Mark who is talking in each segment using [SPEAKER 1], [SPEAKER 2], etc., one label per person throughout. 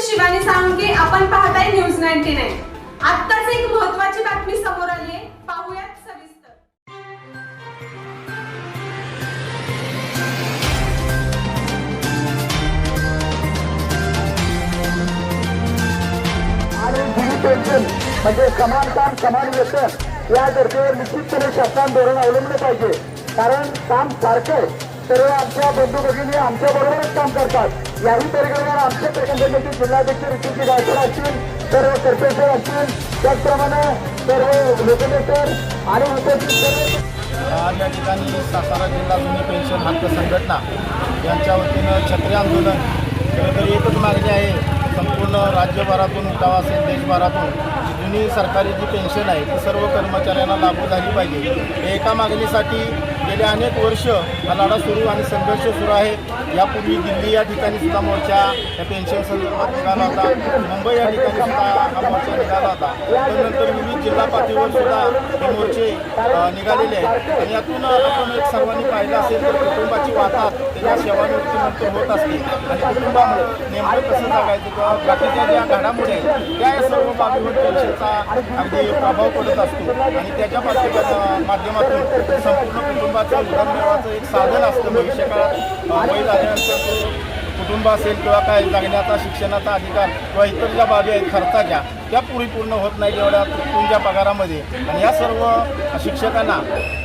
[SPEAKER 1] मी शिवानी सांगे आपण पाहताय न्यूज नाईन्टी नाईन. आत्ताच एक महत्वाची बातमी समोर आली आहे पाहूयात सविस्तर.
[SPEAKER 2] पेन्शन म्हणजे समान काम समान वेतन या धर्तीवर निश्चितपणे शासन धोरण अवलंबलं पाहिजे. कारण काम सारखं सर्व आमच्या बंधू भगिनी आमच्या बरोबरच काम करतात. याही परिगणना आमच्या संघटनेचे जिल्हाध्यक्ष ऋषीजी गायकर असतील सर्व सरपंच असतील त्याचप्रमाणे सर्व लोकनेतर आणि उपस्थित सर्व
[SPEAKER 3] या ठिकाणी सातारा जिल्हा जुनी पेन्शन हक्क संघटना यांच्या वतीनं छत्री आंदोलन खरंतर एकच मागणी आहे संपूर्ण राज्यभरातून उठाव असेल देशभरातून जुनी सरकारी जी पेन्शन आहे ती सर्व कर्मचाऱ्यांना लागू झाली पाहिजे. एका मागणीसाठी गेले अनेक वर्ष हा लढा सुरू आणि संघर्ष सुरू आहे. यापूर्वी दिल्ली या ठिकाणी सुद्धा मोर्चा या पेन्शन संदर्भात निघाला होता. मुंबई या ठिकाणी सुद्धा हा मोर्चा निघाला होता. त्यानंतर विविध जिल्हा पातळीवर सुद्धा हे मोर्चे निघालेले आहेत. आणि यातून आपण एक सर्वांनी पाहिलं असेल तर कुटुंबाची वाताहत त्याच्या सेवानिवृत्तीनंतर होत असते. आणि कुटुंबामुळे नेमकं कसं जगायचं किंवा बाकीच्या ज्या घडामोडी आहेत त्या या सर्व बाबीवर पेन्शनचा अगदी प्रभाव पडत असतो. आणि त्याच्या माध्यमातून संपूर्ण कुटुंबाचं उदरनिर्वाहाचं एक साधन असतं भविष्य काळात. वय झाल्यानंतर तो कुटुंब असेल किंवा काय जगण्याचा शिक्षणाचा अधिकार किंवा इतर ज्या बाबी आहेत खर्चाच्या त्या पुरी पूर्ण होत नाही एवढ्या तुमच्या पगारामध्ये. आणि या सर्व शिक्षकांना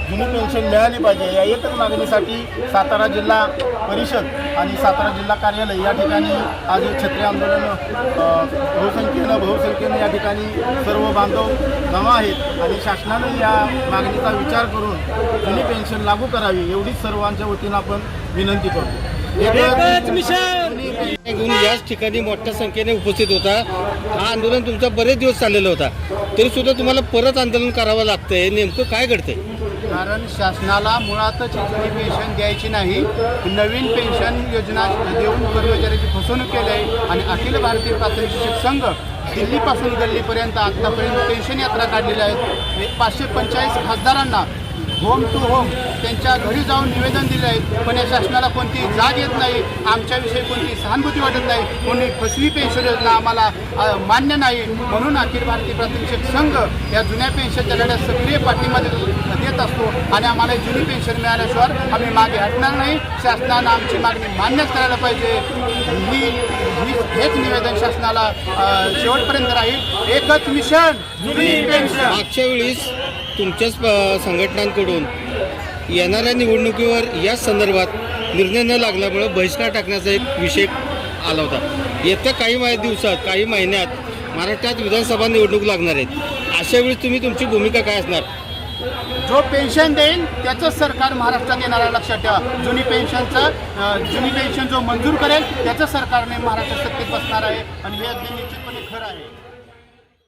[SPEAKER 3] जुनी पेन्शन मिळाली पाहिजे. या एकच मागणीसाठी सातारा जिल्हा परिषद आणि सातारा जिल्हा कार्यालय या ठिकाणी आज छत्री आंदोलन बहुसंख्येनं बहुसंख्येनं या ठिकाणी सर्व बांधव जमा आहेत. आणि शासनाने या मागणीचा विचार करून जुनी पेन्शन लागू करावी एवढीच सर्वांच्या वतीनं आपण विनंती करतो.
[SPEAKER 4] घेऊन याच ठिकाणी मोठ्या संख्येने उपस्थित होता. हा आंदोलन तुमचा बरेच दिवस चाललेला होता. तरी सुद्धा तुम्हाला परत आंदोलन करावं लागतंय. नेमकं काय घडतंय?
[SPEAKER 3] कारण शासनाला मुळातच जुनी पेन्शन द्यायची नाही. नवीन पेन्शन योजना देऊन कर्मचाऱ्याची फसवणूक केली आहे. आणि अखिल भारतीय प्राथमिक शिक्षक संघ दिल्लीपासून गल्लीपर्यंत आत्तापर्यंत पेन्शन यात्रा काढलेल्या आहेत. पाचशे पंचेचाळीस खासदारांना होम टू होम त्यांच्या घरी जाऊन निवेदन दिले आहे पण या शासनाला कोणती जाग येत नाही आमच्याविषयी कोणती सहानुभूती वाटत नाही. कोणी फसवी पेन्शन योजना आम्हाला मान्य नाही. म्हणून अखिल भारतीय प्राथमिक संघ या जुन्या पेन्शनच्या लढ्यात सक्रिय पाठिंबा देत असतो आणि आम्हाला जुनी पेन्शन मिळाल्याशिवाय आम्ही मागे हटणार नाही. शासनानं आमची मागणी मान्यच करायला पाहिजे. ही ही हेच निवेदन शासनाला शेवटपर्यंत राहील. एकच मिशन पेन्शन.
[SPEAKER 4] मागच्या वेळीस तुमच्याच संघटनांकडून येणाऱ्या निवडणुकीवर याच संदर्भात निर्णय न लागल्यामुळं बहिष्कार टाकण्याचा एक विषय आला होता. येत्या काही मा दिवसात काही महिन्यात महाराष्ट्रात विधानसभा निवडणूक लागणार आहेत. अशा वेळी तुम्ही तुमची भूमिका काय असणार?
[SPEAKER 3] जो पेन्शन देईल त्याचंच सरकार महाराष्ट्रात येणार आहे लक्षात ठेवा. जुनी पेन्शनचं जुनी पेन्शन जो मंजूर करेल त्याचं सरकारने महाराष्ट्रात सत्तेत बसणार आहे. आणि हे अगदी निश्चितपणे खरं आहे.